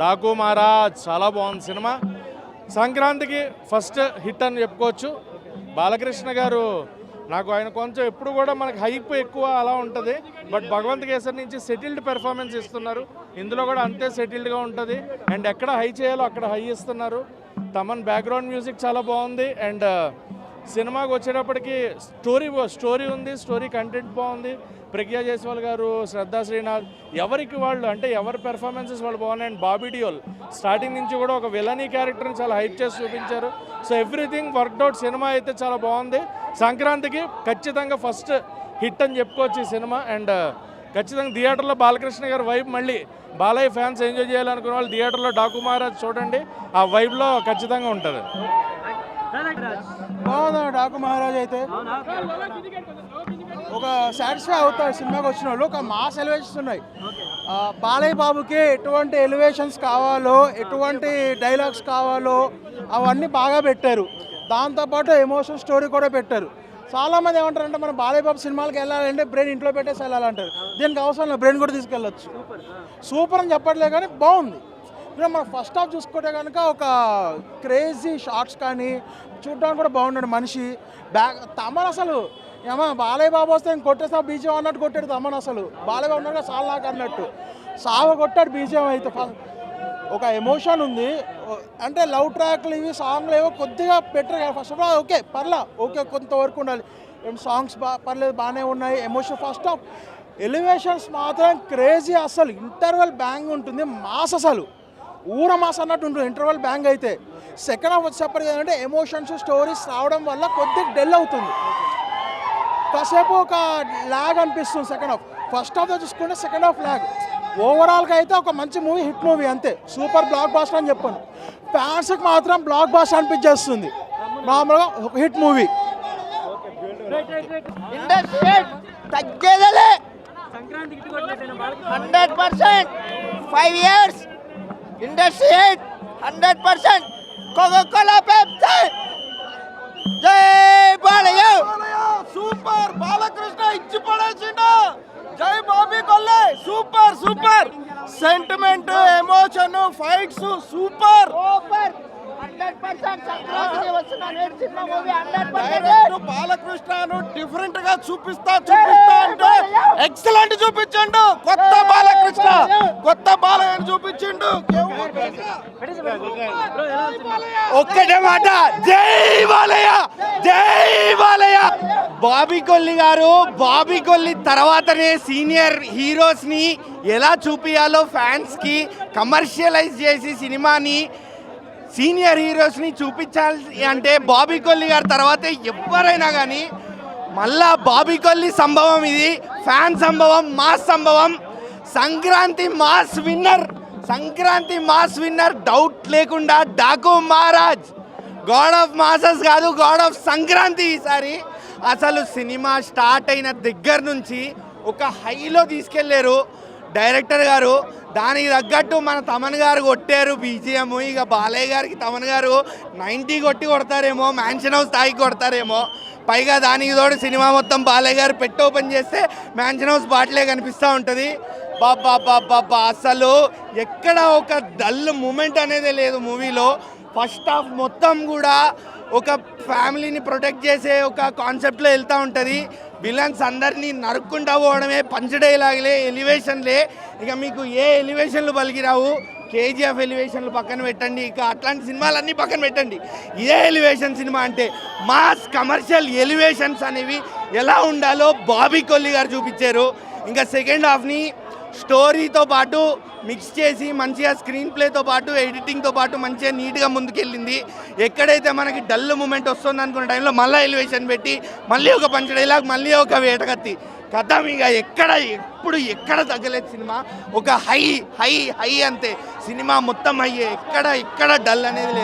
డాకు మహారాజ్ చాలా బాగుంది సినిమా. సంక్రాంతికి ఫస్ట్ హిట్ అని చెప్పుకోవచ్చు. బాలకృష్ణ గారు నాకు ఆయన కొంచెం ఎప్పుడు కూడా మనకు హైప్ ఎక్కువ అలా ఉంటుంది. బట్ భగవంత్ కేసర్ నుంచి సెటిల్డ్ పెర్ఫార్మెన్స్ ఇస్తున్నారు. ఇందులో కూడా అంతే సెటిల్డ్గా ఉంటుంది. అండ్ ఎక్కడ హై చేయాలో అక్కడ హై ఇస్తున్నారు. తమన్ బ్యాక్గ్రౌండ్ మ్యూజిక్ చాలా బాగుంది. అండ్ సినిమాకి వచ్చేటప్పటికి స్టోరీ స్టోరీ ఉంది స్టోరీ కంటెంట్ బాగుంది. ప్రజ్ఞా జైస్వాల్ గారు శ్రద్ధా శ్రీనాథ్ ఎవరికి వాళ్ళు అంటే ఎవరి పెర్ఫార్మెన్సెస్ వాళ్ళు బాగున్నాయి అండ్ బాబీ డియోల్. స్టార్టింగ్ నుంచి కూడా ఒక విలనీ క్యారెక్టర్ని చాలా హైప్ చేసి చూపించారు. సో ఎవ్రీథింగ్ వర్క్అవుట్ సినిమా అయితే చాలా బాగుంది. సంక్రాంతికి ఖచ్చితంగా ఫస్ట్ హిట్ అని చెప్పుకోవచ్చు ఈ సినిమా. అండ్ uh, ఖచ్చితంగా థియేటర్లో బాలకృష్ణ గారి వైబ్ మళ్ళీ బాలయ్య ఫ్యాన్స్ ఎంజాయ్ చేయాలనుకున్న వాళ్ళు థియేటర్లో డాకు మహారాజ్ చూడండి. ఆ వైబ్లో ఖచ్చితంగా ఉంటుంది. బాగుంది డాకు మహారాజ్ అయితే. ఒక సాటిస్ఫై అవుతారు సినిమాకి వచ్చిన వాళ్ళు. ఒక మాస్ ఎలివేషన్స్ ఉన్నాయి. బాలయ్య బాబుకి ఎటువంటి ఎలివేషన్స్ కావాలో ఎటువంటి డైలాగ్స్ కావాలో అవన్నీ బాగా పెట్టారు. దాంతోపాటు ఎమోషన్ స్టోరీ కూడా పెట్టారు. చాలామంది ఏమంటారంటే మనం బాలయ్య బాబు సినిమాలకు వెళ్ళాలంటే బ్రెయిన్ ఇంట్లో పెట్టేసి వెళ్ళాలంటారు. దీనికి అవసరం లేదు బ్రెయిన్ కూడా తీసుకెళ్ళచ్చు. సూపర్ అని చెప్పట్లే కానీ బాగుంది. మనం ఫస్ట్ హాఫ్ చూసుకుంటే కనుక ఒక క్రేజీ షార్ట్స్ కానీ చూడడానికి కూడా బాగున్నాడు మనిషి. బ్యాక్ తమన్ అసలు ఏమో బాలయ్య బాబు వస్తే ఇంక కొట్టేసా బీజం అన్నట్టు కొట్టాడు తమన్ అసలు. బాలయ్య బాబు ఉన్నాడు సాల్ నాకు అన్నట్టు. సావ కొట్టాడు బీజం అయితే ఒక ఎమోషన్ ఉంది. అంటే లవ్ ట్రాక్లు ఇవి సాంగ్లు ఏవో కొద్దిగా better first of all okay పర్లా ఓకే కొంతవరకు ఉండాలి. ఏం సాంగ్స్ బా పర్లేదు బాగానే ఉన్నాయి ఎమోషన్ ఫస్ట్ ఆఫ్ ఎలివేషన్స్ మాత్రం క్రేజీ అసలు. ఇంటర్వెల్ బ్యాంగ్ ఉంటుంది మాస్ అసలు. ఊర మాస్ అన్నట్టు ఉంటుంది ఇంటర్వెల్ బ్యాంగ్ అయితే. సెకండ్ హాఫ్ వచ్చేప్పటికి ఏంటంటే ఎమోషన్స్ స్టోరీస్ రావడం వల్ల కొద్దిగా డెల్ అవుతుంది. కాసేపు ఒక ల్యాగ్ అనిపిస్తుంది సెకండ్ హాఫ్ ఫస్ట్ హాఫ్ చూసుకుంటే సెకండ్ హాఫ్ ల్యాగ్ ఓవరాల్గా అయితే ఒక మంచి మూవీ హిట్ మూవీ అంతే. సూపర్ బ్లాక్ బాస్టర్ అని చెప్పాను. ఫ్యాన్స్కి మాత్రం బ్లాక్ బాస్టర్ అనిపించేస్తుంది. మామూలుగా hit movie తగ్గేదలే. Hundred percent. Five years. Industry hit hundred percent Coca Cola Pepsi జై బాలయ్య సూపర్ బాలకృష్ణ ఇచ్చి పడేసిండు. జై Bobby Kolli. Super super sentiment emotion fights super super బాలకృష్ణను డిఫరెంట్గా చూపిస్తా చూపిస్తా అంటే ఎక్సలెంట్ చూపించండు. కొత్త బాలకృష్ణ. కొత్త బాలయ్యను చూపించిండు. ఒక్కటే మాట. జై బాలయ్య! జై బాలయ్య! బాబీ కొల్లి గారు బాబీ కొల్లి తర్వాతనే సీనియర్ హీరోస్ని ఎలా చూపియాలో ఫ్యాన్స్కి కమర్షియలైజ్ చేసి సినిమాని సీనియర్ హీరోస్ని చూపించాలి అంటే బాబీ కొల్లి గారి తర్వాత ఎవరైనా కానీ మళ్ళా బాబీ కొల్లి సంభవం ఇది ఫ్యాన్ సంభవం మాస్ సంభవం Sankranti mass winner. Sankranti mass winner doubt లేకుండా Daaku Maharaaj. God of masses కాదు గాడ్ ఆఫ్ సంక్రాంతి ఈసారి. అసలు సినిమా స్టార్ట్ అయిన దగ్గర నుంచి ఒక హైలో తీసుకెళ్ళారు డైరెక్టర్ గారు. దానికి తగ్గట్టు మన తమన్ గారు కొట్టారు బీజిఎం. ఇక బాలయ్య గారికి తమన్ గారు నైంటీ కొట్టి కొడతారేమో మ్యాన్షన్ హౌస్ స్థాయికి కొడతారేమో. పైగా దానికి తోడు సినిమా మొత్తం బాలయ్య గారు పెట్టి ఓపెన్ చేస్తే మ్యాన్షన్ హౌస్ బాటిలే కనిపిస్తూ ఉంటుంది. బాబా బాబా అసలు ఎక్కడ ఒక డల్ మూమెంట్ అనేది లేదు మూవీలో. ఫస్ట్ హాఫ్ మొత్తం కూడా ఒక ఫ్యామిలీని ప్రొటెక్ట్ చేసే ఒక కాన్సెప్ట్లో వెళ్తూ ఉంటుంది. విలన్స్ అందరినీ నరుక్కుంటా పోవడమే పంచడేలాగలే ఎలివేషన్లే ఇక మీకు ఏ ఎలివేషన్లు పలికిరావు? కేజీఎఫ్ ఎలివేషన్లు పక్కన పెట్టండి. ఇక అట్లాంటి సినిమాలన్నీ పక్కన పెట్టండి. ఇదే ఎలివేషన్ సినిమా అంటే మాస్ కమర్షియల్ ఎలివేషన్స్ అనేవి ఎలా ఉండాలో బాబీ కొల్లి గారు చూపించారు. ఇంకా సెకండ్ హాఫ్ని స్టోరీతో పాటు మిక్స్ చేసి మంచిగా స్క్రీన్ ప్లేతో పాటు ఎడిటింగ్తో పాటు మంచిగా నీట్గా ముందుకెళ్ళింది. ఎక్కడైతే మనకి డల్ మూమెంట్ వస్తుంది అనుకున్న టైంలో మళ్ళీ ఎలివేషన్ పెట్టి మళ్ళీ ఒక పంచ డైలాగ్ మళ్ళీ ఒక వేటకత్తి కథ ఇక ఎక్కడ ఎప్పుడు ఎక్కడ తగ్గలేదు సినిమా. ఒక హై హై హై అంతే. సినిమా మొత్తం అయ్యే ఎక్కడ ఎక్కడ డల్ అనేది లేదు.